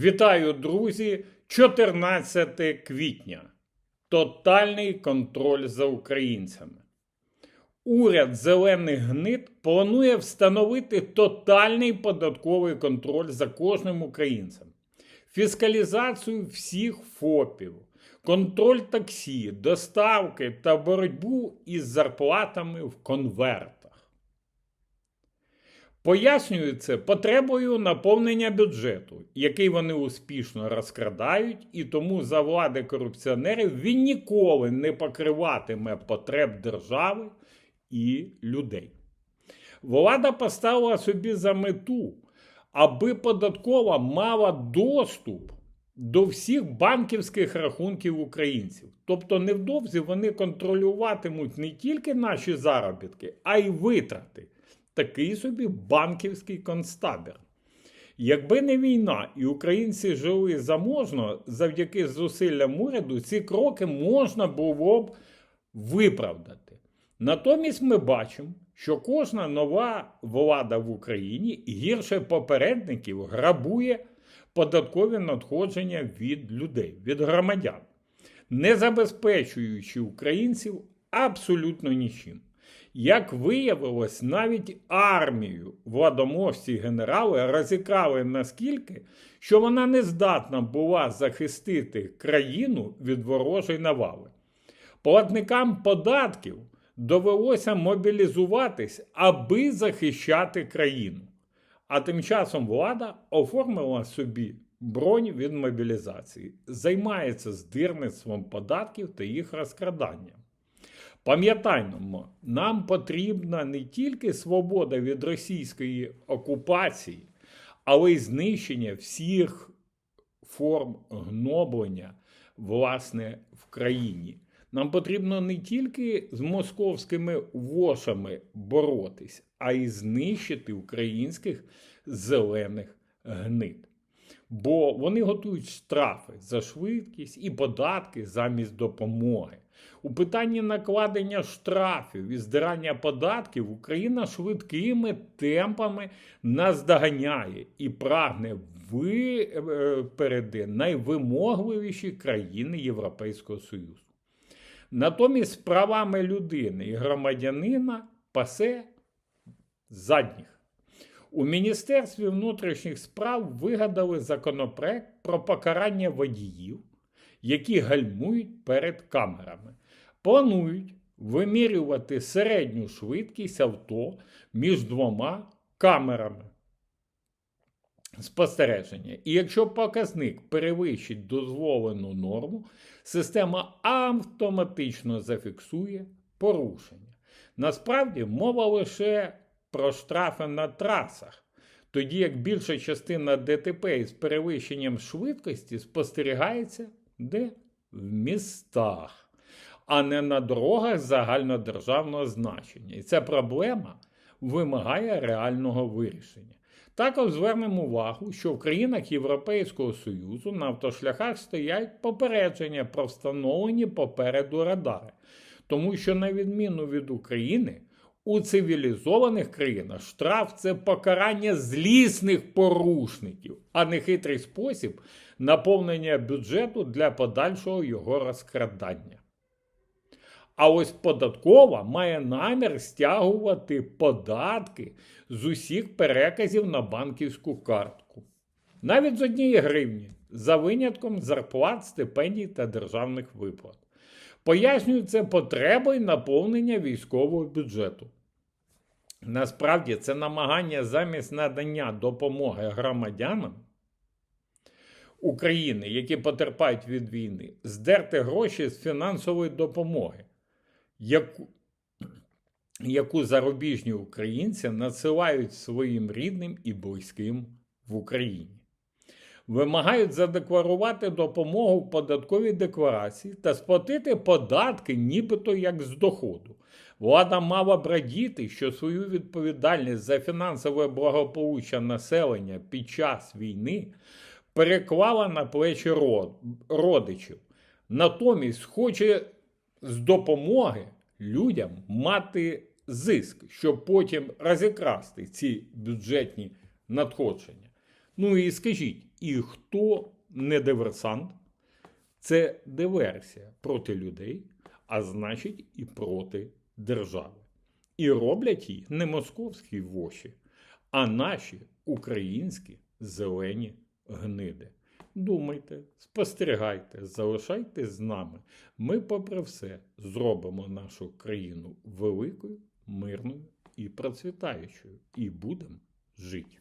Вітаю, друзі! 14 квітня. Тотальний контроль за українцями. Уряд зелених гнид планує встановити тотальний податковий контроль за кожним українцем, фіскалізацію всіх ФОПів, контроль таксі, доставки та боротьбу із зарплатами в конвертах. Пояснюють це потребою наповнення бюджету, який вони успішно розкрадають, і тому за влади корупціонерів він ніколи не покриватиме потреб держави і людей. Влада поставила собі за мету, аби податкова мала доступ до всіх банківських рахунків українців. Тобто невдовзі вони контролюватимуть не тільки наші заробітки, а й витрати такий собі банківський концтабір. Якби не війна і українці жили заможно, завдяки зусиллям уряду ці кроки можна було б виправдати. Натомість ми бачимо, що кожна нова влада в Україні гірше попередників грабує податкові надходження від людей, від громадян, не забезпечуючи українців абсолютно нічим. Як виявилось, навіть армію владомовці генерали розікрали наскільки, що вона не здатна була захистити країну від ворожої навали. Платникам податків довелося мобілізуватись, аби захищати країну. А тим часом влада оформила собі бронь від мобілізації, займається здирництвом податків та їх розкраданням. Пам'ятаймо, нам потрібна не тільки свобода від російської окупації, але й знищення всіх форм гноблення власне в країні. Нам потрібно не тільки з московськими вошами боротись, а й знищити українських зелених гнид. Бо вони готують штрафи за швидкість і податки замість допомоги. У питанні накладення штрафів і здирання податків Україна швидкими темпами наздоганяє і прагне випереди найвимогливіші країни Європейського Союзу. Натомість правами людини і громадянина пасе задніх. У Міністерстві внутрішніх справ вигадали законопроект про покарання водіїв, які гальмують перед камерами. Планують вимірювати середню швидкість авто між двома камерами спостереження. І якщо показник перевищить дозволену норму, система автоматично зафіксує порушення. Насправді мова лише про штрафи на трасах, тоді як більша частина ДТП із перевищенням швидкості спостерігається де? В містах, а не на дорогах загальнодержавного значення. І ця проблема вимагає реального вирішення. Також звернемо увагу, що в країнах Європейського Союзу на автошляхах стоять попередження про встановлені попереду радари, тому що, на відміну від України, у цивілізованих країнах штраф це покарання злісних порушників, а не хитрий спосіб наповнення бюджету для подальшого його розкрадання. А ось податкова має намір стягувати податки з усіх переказів на банківську картку, навіть з однієї гривні, за винятком зарплат, стипендій та державних виплат. Пояснюють це потребою наповнення військового бюджету. Насправді це намагання замість надання допомоги громадянам України, які потерпають від війни, здерти гроші з фінансової допомоги, яку, яку зарубіжні українці надсилають своїм рідним і близьким в Україні. Вимагають задекларувати допомогу в податковій декларації та сплатити податки, нібито як з доходу. Влада мала б радіти, що свою відповідальність за фінансове благополуччя населення під час війни переклала на плечі родичів. Натомість хоче з допомоги людям мати зиск, щоб потім розікрасти ці бюджетні надходження. Ну і скажіть, і хто не диверсант? Це диверсія проти людей, а значить і проти держави. І роблять її не московські воші, а наші українські зелені гниди. Думайте, спостерігайте, залишайтесь з нами. Ми, попри все, зробимо нашу країну великою, мирною і процвітаючою, і будемо жити.